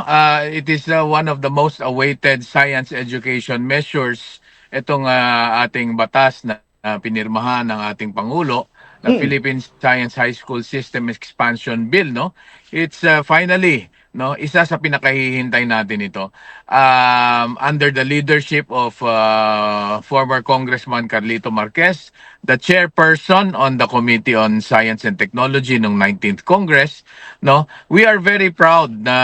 uh, it is uh, one of the most awaited science education measures itong uh, ating batas na uh, pinirmahan ng ating pangulo na Hmm. Philippine Science High School System Expansion Bill no it's uh, finally no? Isa sa pinakahihintay natin ito um, under the leadership of uh, former Congressman Carlito Marquez the chairperson on the Committee on Science and Technology ng 19th Congress no? We are very proud na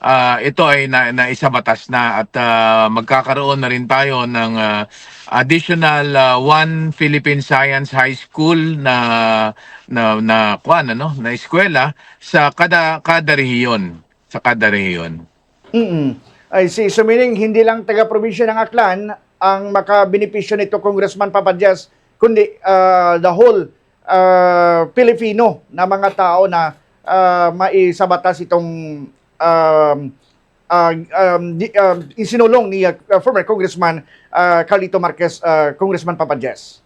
ah, ito ay na, na isa batas na at ah, magkakaroon na rin tayo ng ah, additional ah, one Philippine Science High School na na na kuan ano na eskwela sa kada kada rehiyon sa kada rehiyon. Mm I see. So meaning, hindi lang taga-probinsya ng Aklan ang makabenepisyo nito, Congressman Papadjas, kundi uh, the whole uh, Filipino na mga tao na uh, maisabatas itong um, uh, um, di, um, isinulong ni uh, former Congressman uh, Carlito Marquez, uh, Congressman Papadjas.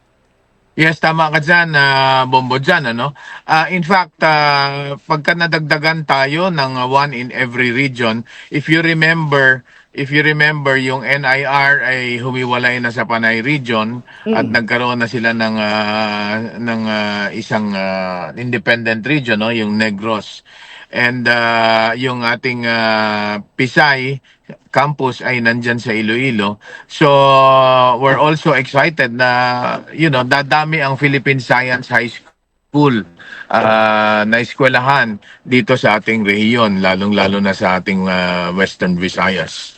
Yes, tama ka dyan, ah, Bombo dyan, ano? Ah, in fact, ah, pagka nadagdagan tayo ng one in every region, if you remember, if you remember, yung NIR ay humiwalay na sa Panay region at nagkaroon na sila ng, ah, ng ah, isang ah, independent region, no? yung Negros. And ah, yung ating ah, Pisay campus ay nandyan sa Iloilo. So, we're also excited na, you know, dadami ang Philippine Science High School ah, na eskwelahan dito sa ating rehiyon, lalong-lalo na sa ating ah, Western Visayas.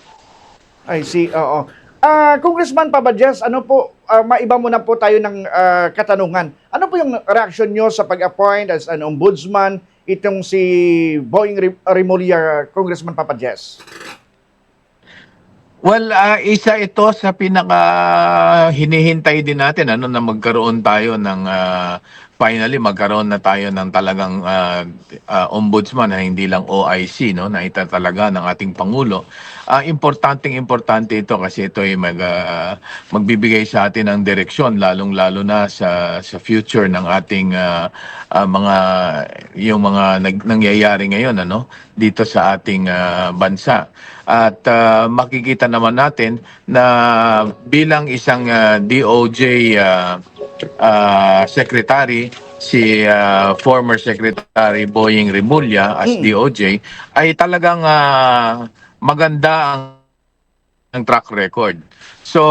I see, oo. Ah, Congressman Papadjas, ano po, ah, maiba muna po tayo ng ah, katanungan. Ano po yung reaction nyo sa pag-appoint as an ombudsman itong si Boeing Rimulya, Congressman Papadjas? Well, ah, isa ito sa pinaka hinihintay din natin ano na magkaroon tayo ng ah, finally magkaroon na tayo ng talagang ah, ah, ombudsman na hindi lang OIC no na ito talaga ng ating pangulo. Ah, importanteng importante ito kasi ito ay mag ah, magbibigay sa atin ng direksyon lalong-lalo na sa sa future ng ating ah, ah, mga yung mga nag, nangyayari ngayon ano dito sa ating ah, bansa. At ah, makikita naman natin na bilang isang ah, DOJ ah, ah, secretary si ah, former secretary Boying Rimulya as Mm. DOJ ay talagang ah, maganda ang ang track record. So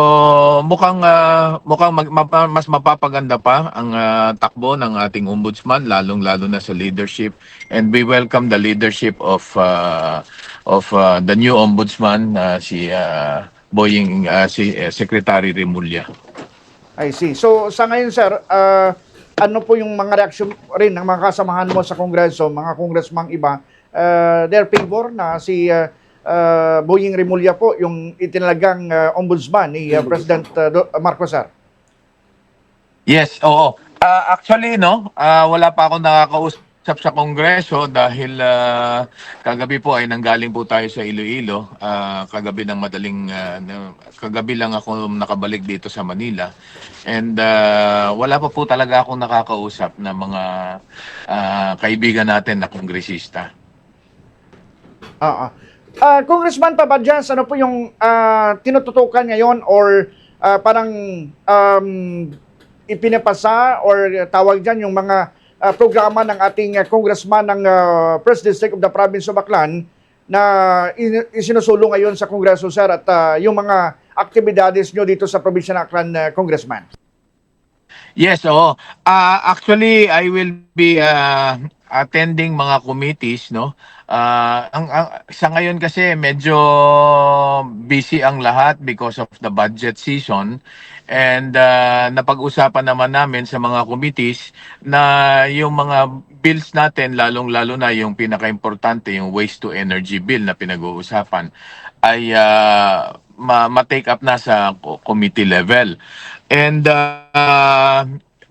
mukhang ah, mukhang mag- mapa- mas mapapaganda pa ang ah, takbo ng ating ombudsman lalong-lalo na sa leadership and we welcome the leadership of ah, of ah, the new ombudsman na si ah, Boying ah, si eh, Secretary Rimulya. I see. So sa ngayon, sir, ah, ano po yung mga reaksyon rin ng mga kasamahan mo sa Kongreso, mga kongresmang iba, ah, their favor na si ah, ah, Boeing Rimulya po, yung itinalagang ah, ombudsman ni ah, President ah, Do- Marcos, sir? Yes, oo. Ah, actually, no, ah, wala pa ako nakakausap sa Kongreso dahil ah, kagabi po ay nanggaling po tayo sa Iloilo. Ah, kagabi ng madaling, na- kagabi lang ako nakabalik dito sa Manila. And ah, wala pa po talaga akong nakakausap na mga ah, kaibigan natin na kongresista. Ah, ah. Ah, Congressman Papadjas, ano po yung ah, tinututukan ngayon or ah, parang um, ipinapasa or tawag dyan yung mga ah, programa ng ating ah, congressman ng ah, First District of the Province of Aklan na in- isinusulong ngayon sa Kongreso, sir, at ah, yung mga aktibidades nyo dito sa probinsya ng Aklan, ah, Congressman. Yes, oo. Ah, actually, I will be ah, attending mga committees, no? Ah, ang, ang sa ngayon kasi medyo busy ang lahat because of the budget season and ah, napag-usapan naman namin sa mga committees na yung mga bills natin lalong-lalo na yung pinaka-importante yung waste to energy bill na pinag-uusapan ay ma- ma-take up na sa co- committee level. And uh,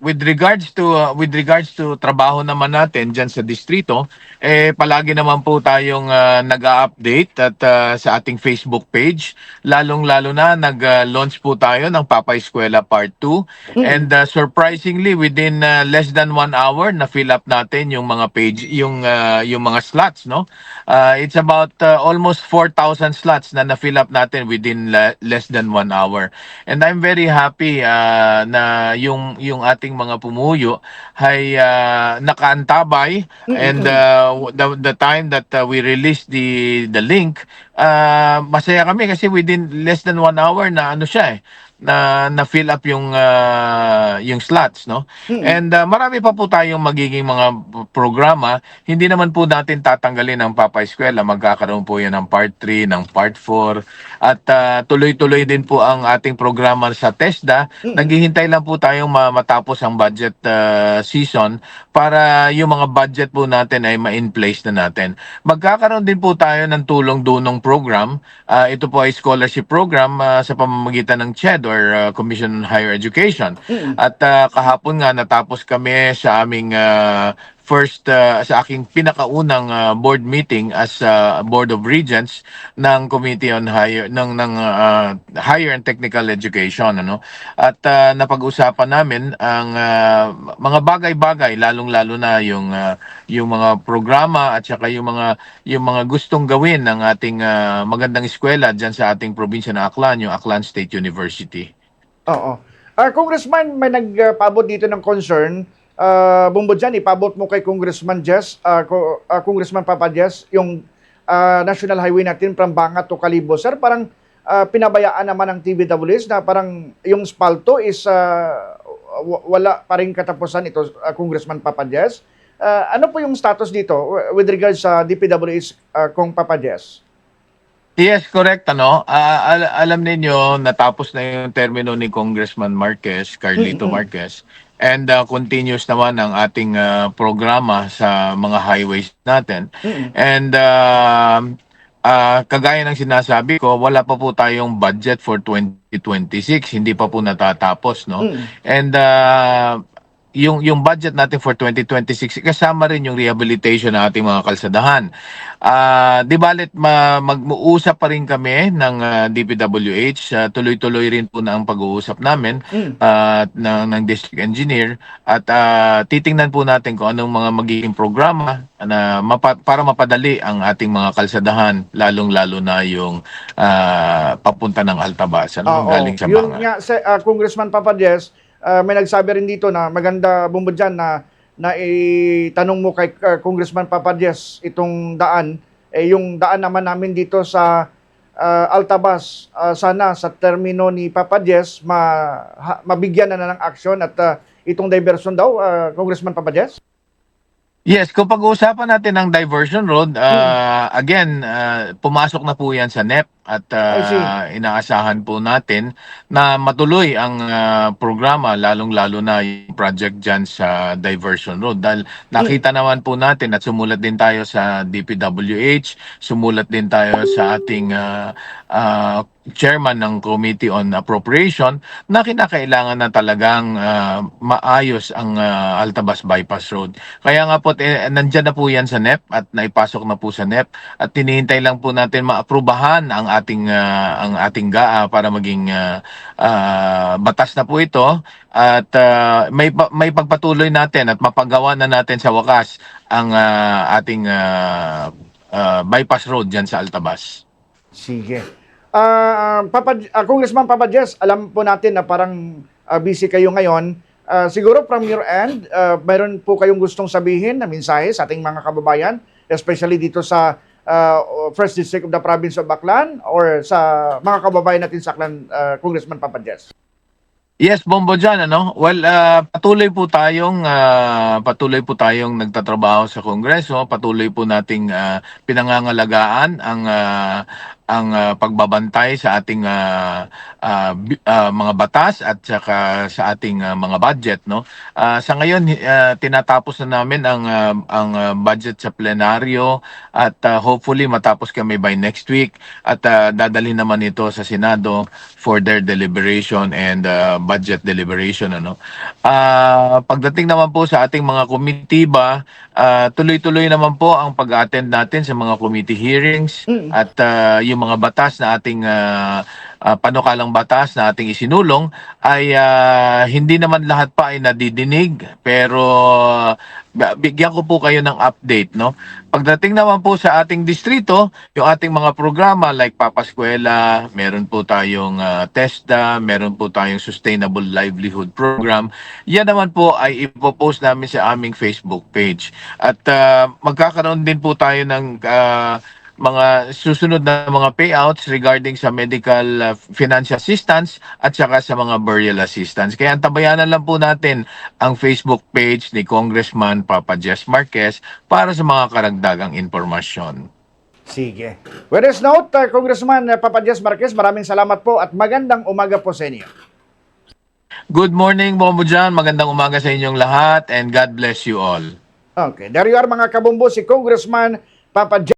with regards to uh, with regards to trabaho naman natin diyan sa distrito, eh palagi naman po tayong uh, nag-update at uh, sa ating Facebook page, lalong-lalo na nag-launch po tayo ng Papa Eskwela Part 2 and uh, surprisingly within uh, less than one hour na fill up natin yung mga page yung uh, yung mga slots no. Uh, it's about uh, almost 4,000 slots na na-fill up natin within less than one hour. And I'm very happy uh, na yung yung ating mga pumuyo ay uh, nakaantabay and uh, the the time that uh, we released the the link uh, masaya kami kasi within less than one hour na ano siya eh na na fill up yung uh, yung slots no? And uh, marami pa po tayong magiging mga programa. Hindi naman po natin tatanggalin ang Papa Eskwela. Magkakaroon po yan ng part 3 ng part 4 at uh, tuloy-tuloy din po ang ating programa sa TESDA. Naghihintay lang po tayong ma- matapos ang budget uh, season para yung mga budget po natin ay ma-in place na natin. Magkakaroon din po tayo ng tulong-dunong program. Ah, ito po ay scholarship program ah, sa pamamagitan ng CHED or ah, Commission on Higher Education. At ah, kahapon nga natapos kami sa aming ah, first ah, sa aking pinakaunang ah, board meeting as ah, Board of Regents ng Committee on Higher ng ng ah, Higher and Technical Education ano. At ah, napag-usapan namin ang ah, mga bagay-bagay lalong-lalo na yung ah, yung mga programa at saka yung mga yung mga gustong gawin ng ating ah, magandang eskwela diyan sa ating probinsya ng Aklan, yung Aklan State University. Oo. Ah, Congressman, may nagpaabot dito ng concern. Uh, Bumbo dyan, ipabot mo kay Congressman Jess, ah, ah, Congressman Papa Jess, yung ah, national highway natin from Bangat to Calibo. Sir, parang ah, pinabayaan naman ng TVWS na parang yung spalto is ah, w- wala pa rin katapusan ito, ah, Congressman Papa Jess. Ah, ano po yung status dito with regards sa DPWS ah, kung Papa Jess? Yes, correct ano. Ah, al- alam ninyo natapos na yung termino ni Congressman Marquez, Carlito Marquez. And ah, continuous naman ang ating ah, programa sa mga highways natin. And ah, ah, kagaya ng sinasabi ko, wala pa po tayong budget for 2026, hindi pa po natatapos, no? And ah, yung yung budget natin for 2026 kasama rin yung rehabilitation ng ating mga kalsadahan. Ah, di balit ma, mag-uusap pa rin kami ng ah, DPWH, Ah, tuloy-tuloy rin po na ang pag-uusap namin ah, ng, ng district engineer at ah, titingnan po natin kung anong mga magiging programa na mapa- para mapadali ang ating mga kalsadahan lalong-lalo na yung ah, papunta ng Altabas ano Oo. galing sa Yun Banga. nga, ah, Congressman Papa Ah, may nagsabi rin dito na maganda bumbo dyan na, na itanong mo kay ah, Congressman Papa Jess itong daan. Eh, yung daan naman namin dito sa ah, Altabas, ah, sana sa termino ni Papa Jess, ma, ha- mabigyan na, na ng aksyon at ah, itong diversion daw, ah, Congressman Papa Jess? Yes, kung pag-uusapan natin ng diversion road, uh, again, uh, pumasok na po yan sa NEP at uh, inaasahan po natin na matuloy ang uh, programa, lalong-lalo na yung project dyan sa diversion road. Dahil nakita naman po natin at sumulat din tayo sa DPWH, sumulat din tayo sa ating uh, uh, chairman ng Committee on Appropriation na kinakailangan na talagang uh, maayos ang uh, Altabas Bypass Road. Kaya nga po, eh, nandyan na po yan sa NEP at naipasok na po sa NEP at tinihintay lang po natin maaprubahan ang ating ah, ang ating GAA para maging ah, ah, batas na po ito at ah, may may pagpatuloy natin at mapagawa na natin sa wakas ang ah, ating ah, ah, bypass road diyan sa Altabas. Sige. Ah, Papa, ah, Congressman Papa Jess, alam po natin na parang ah, busy kayo ngayon. Ah, siguro from your end, ah, mayroon po kayong gustong sabihin na mensahe sa ating mga kababayan, especially dito sa ah, First District of the Province of Baclan or sa mga kababayan natin sa Aklan, ah, Congressman Papa Jess. Yes, Bombo dyan, ano? Well, ah, patuloy po tayong ah, patuloy po tayong nagtatrabaho sa Kongreso, patuloy po nating ah, pinangangalagaan ang ah, ang ah, pagbabantay sa ating ah, bi- ah, mga batas at saka sa ating ah, mga budget no. Ah, sa ngayon ah, tinatapos na namin ang ah, ang budget sa plenaryo at ah, hopefully matapos kami by next week at ah, dadalhin naman ito sa Senado for their deliberation and ah, budget deliberation ano. Ah, pagdating naman po sa ating mga komitiba, ah, tuloy-tuloy naman po ang pag-attend natin sa mga committee hearings Mm. at yung mga batas na ating ah, ah, panukalang batas na ating isinulong ay ah, hindi naman lahat pa ay nadidinig pero bigyan ko po kayo ng update no. Pagdating naman po sa ating distrito, yung ating mga programa like Papaskwela, meron po tayong ah, TESDA, meron po tayong Sustainable Livelihood Program. Yan naman po ay ipopost namin sa aming Facebook page. At ah, magkakaroon din po tayo ng ah, mga susunod na mga payouts regarding sa medical uh, financial assistance at saka sa mga burial assistance. Kaya tabayanan lang po natin ang Facebook page ni Congressman Papa Jess Marquez para sa mga karagdagang impormasyon. Sige. With this note, uh, Congressman uh, Papa Diaz Marquez, maraming salamat po at magandang umaga po sa inyo. Good morning, Bombo John. Magandang umaga sa inyong lahat and God bless you all. Okay. There you are mga kabumbo, si Congressman Papa Diaz